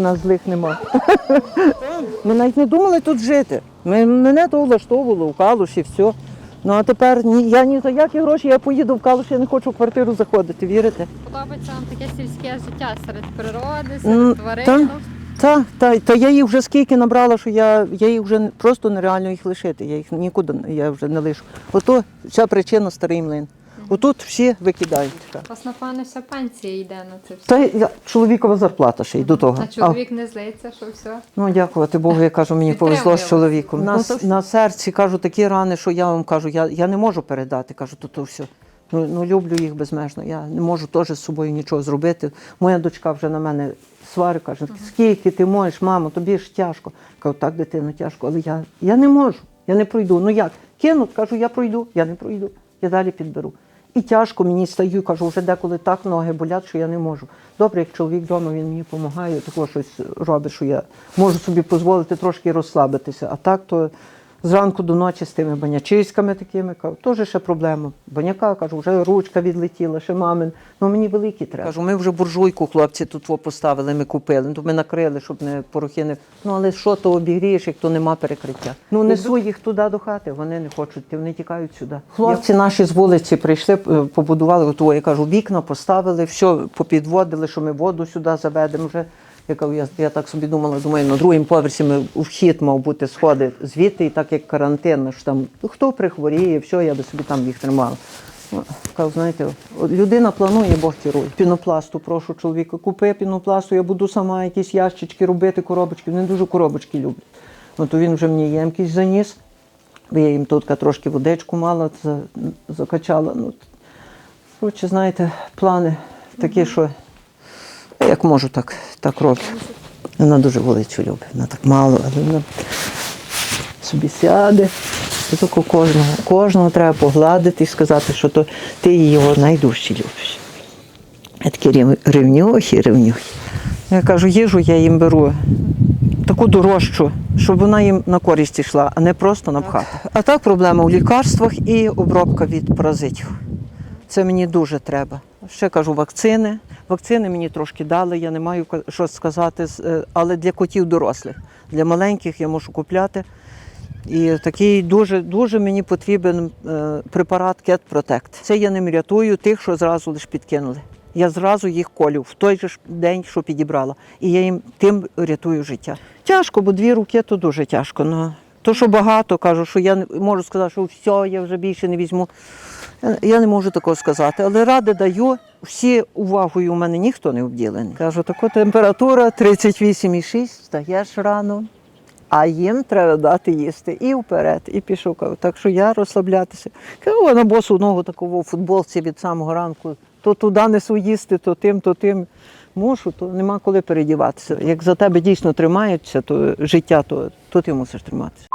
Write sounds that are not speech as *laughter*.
Нас злих нема. *laughs* Ми навіть не думали тут жити. Ми, мене то влаштовувало в Калуш і все. Ну а тепер ні, я ні за які гроші, я поїду в Калуш, я не хочу в квартиру заходити, вірите? Подобається вам таке сільське життя серед природи, серед тварин. та. Так, та, та я їх вже скільки набрала, що я, я їх вже просто нереально їх лишити. Я їх нікуди я вже не лишу. Ото ця причина старий млин. Отут всі викидають. У вас, напевно, вся пенсія йде на це все. Та я, чоловікова зарплата ще й до того. А чоловік не злиться, що все. Ну, дякувати Богу, я кажу, мені повезло з чоловіком. Ну, На, на серці кажу такі рани, що я вам кажу, я, я не можу передати. Кажу, то, то все. Ну, ну люблю їх безмежно. Я не можу теж з собою нічого зробити. Моя дочка вже на мене сварить, каже, скільки ти можеш, мамо, тобі ж тяжко. Кажу, так, дитино, тяжко, але я, я не можу, я не пройду. Ну як? Кинуть, кажу, я пройду, я не пройду, я далі підберу. І тяжко мені стаю, кажу, вже деколи так ноги болять, що я не можу. Добре, як чоловік вдома, він мені допомагає, також щось робить, що я можу собі дозволити трошки розслабитися. А так то зранку до ночі з тими банячиськами такими, кажу, теж ще проблема. Баняка, кажу, вже ручка відлетіла, ще мамин. Ну мені великі треба. Кажу, ми вже буржуйку, хлопці, тут поставили, ми купили. Ну, то ми накрили, щоб не порохи не. Ну але що то обігрієш, як то нема перекриття. Ну несу їх туди до хати, вони не хочуть, вони тікають сюди. Хлопці наші з вулиці прийшли, е, побудували. Я кажу, вікна поставили, все попідводили, що ми воду сюди заведемо вже. Я я, я так собі думала, думаю, на другому поверсі ми вхід мав бути сходи звідти, і так як карантин, що там ну, хто прихворіє, все, я би собі там їх тримала. Ну, знаєте, людина планує, Бог керує. Пінопласту, прошу чоловіка, купи пінопласту, я буду сама якісь ящички робити, коробочки. Вони дуже коробочки люблять. Ну, то він вже мені ємкість заніс. бо Я їм тут трошки водичку мала, закачала. Ну, коротше, знаєте, плани такі, що як можу, так, так роблю. Вона дуже вулицю любить, вона так мало, але вона собі сяде. Тако кожного, кожного треба погладити і сказати, що то ти його найдужче любиш. Я такі рів- ревнюхи, ревнюхи. Я кажу, їжу я їм беру таку дорожчу, щоб вона їм на користь йшла, а не просто напхати. А так проблема у лікарствах і обробка від паразитів. Це мені дуже треба. Ще кажу, вакцини. Вакцини мені трошки дали, я не маю що сказати, е, але для котів дорослих. Для маленьких я мушу купляти. І такий дуже, дуже мені потрібен е, препарат Cat Protect. Це я ним рятую тих, що зразу лише підкинули. Я зразу їх колю в той же день, що підібрала. І я їм тим рятую життя. Тяжко, бо дві руки то дуже тяжко. Ну, то, що багато, кажу, що я не можу сказати, що все, я вже більше не візьму. Я- не можу такого сказати, але ради даю. Всі увагою у мене ніхто не обділений. Кажу, така температура 38,6, встаєш рано, а їм треба дати їсти і вперед, і пішов. Так що я розслаблятися. Кажу, на босу ногу такого в футболці від самого ранку. То туди несу їсти, то тим, то тим. Мушу, то нема коли передіватися. Як за тебе дійсно тримаються, то життя, то, то ти мусиш триматися.